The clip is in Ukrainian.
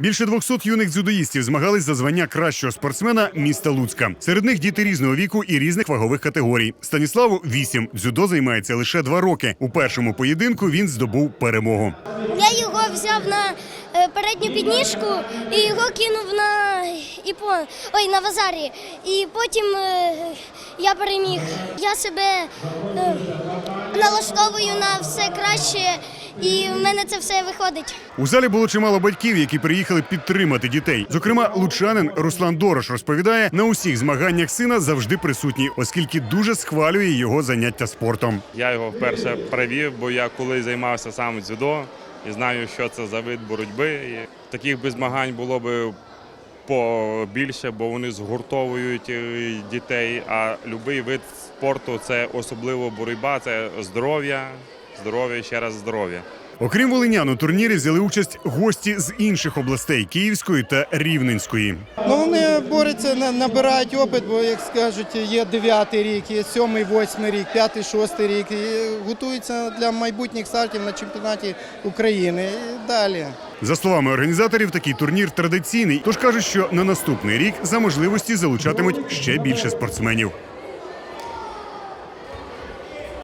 Більше 200 юних дзюдоїстів змагались за звання кращого спортсмена міста Луцька. Серед них діти різного віку і різних вагових категорій. Станіславу 8. Дзюдо займається лише два роки. У першому поєдинку він здобув перемогу. Я його взяв на е, передню підніжку і його кинув на іпо, ой, на вазарі. І потім е, я переміг. Я себе е, налаштовую на все краще, і в мене це все виходить. У залі було чимало батьків, які приїхали підтримати дітей. Зокрема, лучанин Руслан Дорош розповідає, на усіх змаганнях сина завжди присутній, оскільки дуже схвалює його заняття спортом. Я його вперше привів, бо я колись займався сам дзюдо і знаю, що це за вид боротьби. І таких би змагань було б побільше, бо вони згуртовують е, дітей. А будь-який вид спорту це особливо боротьба, це здоров'я, здоров'я, ще раз здоров'я. Окрім волинян, у турнірі взяли участь гості з інших областей Київської та Рівненської. Ну, вони борються, набирають опит, бо, як скажуть, є дев'ятий рік, є сьомий, восьмий рік, п'ятий, шостий рік. І готуються для майбутніх стартів на чемпіонаті України і далі. За словами організаторів, такий турнір традиційний, тож кажуть, що на наступний рік за можливості залучатимуть ще більше спортсменів.